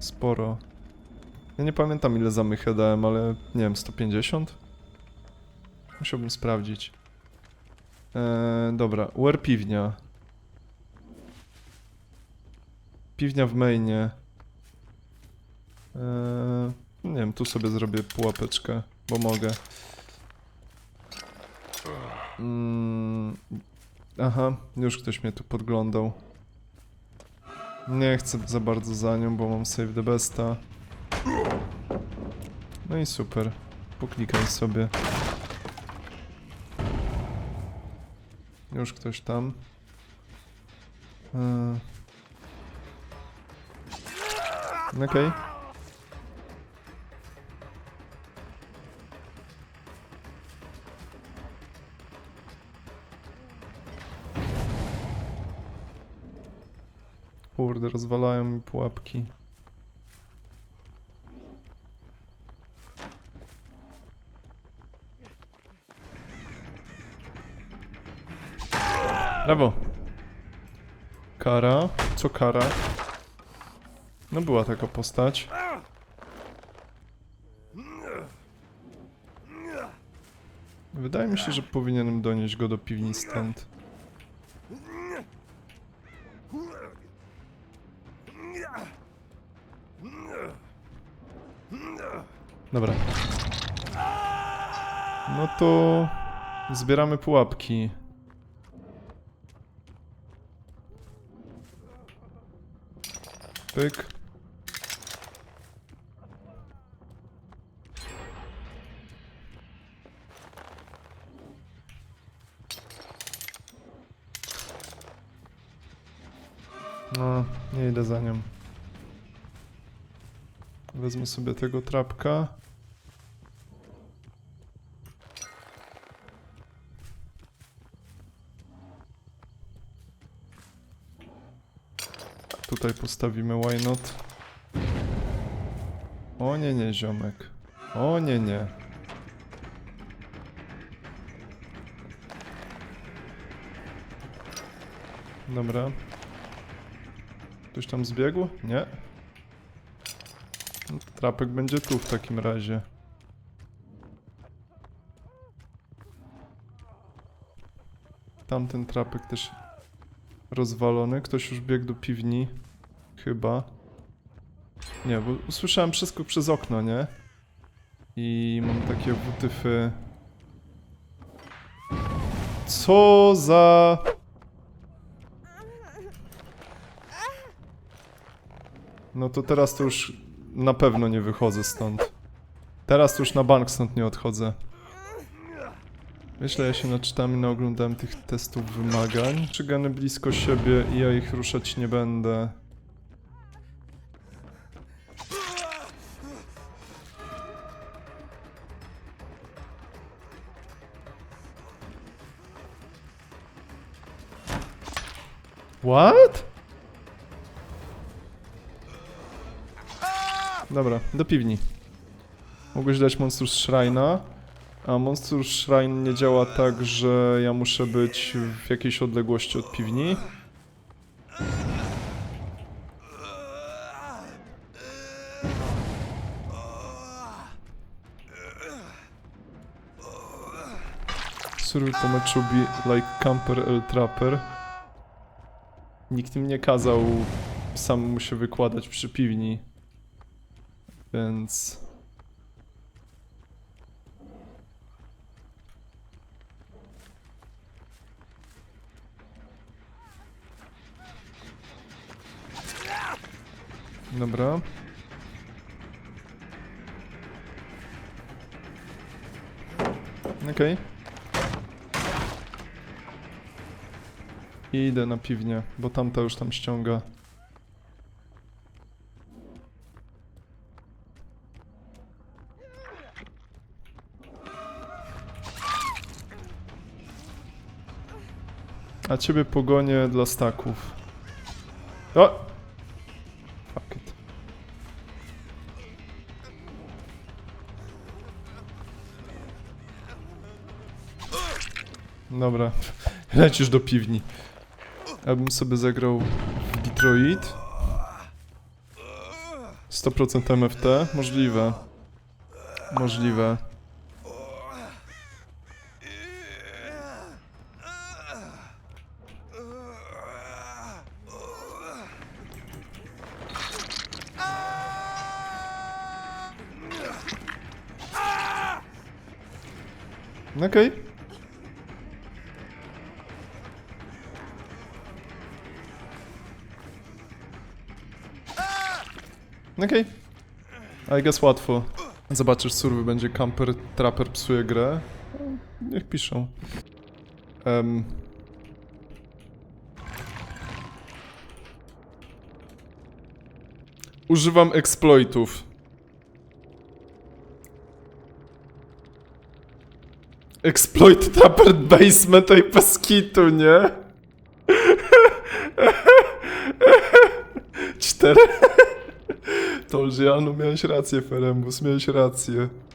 Sporo. Ja nie pamiętam ile za mychę dałem, ale nie wiem, 150? Musiałbym sprawdzić. Eee, dobra, UR piwnia. Piwnia w mainie. Eee, nie wiem, tu sobie zrobię pułapeczkę, bo mogę. Mm, aha, już ktoś mnie tu podglądał. Nie chcę za bardzo za nią, bo mam save the besta. No i super. Poklikaj sobie. Już ktoś tam. Yy. Okej. Kurde, rozwalają mi pułapki. Brawo. Kara. Co kara? No była taka postać. Wydaje mi się, że powinienem donieść go do piwnicy stąd. Dobra. No to zbieramy pułapki. Pyk. No, nie idę za nią. Wezmę sobie tego trapka. Tutaj postawimy why not. O nie, nie, ziomek. O nie, nie. Dobra. Ktoś tam zbiegł? Nie. Trapek będzie tu w takim razie. Tamten trapek też rozwalony. Ktoś już biegł do piwni. Chyba. Nie, bo usłyszałem wszystko przez okno, nie? I mam takie wutyfy. Co za... No to teraz to już na pewno nie wychodzę stąd. Teraz już na bank stąd nie odchodzę. Myślę, ja się naczytałem i naoglądałem tych testów wymagań. Czy blisko siebie i ja ich ruszać nie będę. What? Dobra, do piwni. Mogłeś dać Monstrous Shrine'a, a Monstrous Shrine nie działa tak, że ja muszę być w jakiejś odległości od piwni. Survey to meczu be like camper el trapper. Nikt mi nie kazał samemu się wykładać przy piwni. Więc... Dobra. Okej. I idę na piwnię, bo tamta już tam ściąga. A ciebie pogonię dla staków. O! Fuck it. Dobra, lecisz do piwni. Ja bym sobie zagrał w Detroit. 100% MFT? Możliwe. Możliwe. Okej. Okej. I guess łatwo. Zobaczysz, surwy będzie camper, trapper psuje grę. Niech piszą. Em. Używam exploitów. Exploit Trapper Basement i Peskitu, nie? Cztery. To ja, no miałeś rację, Ferembus, miałeś rację.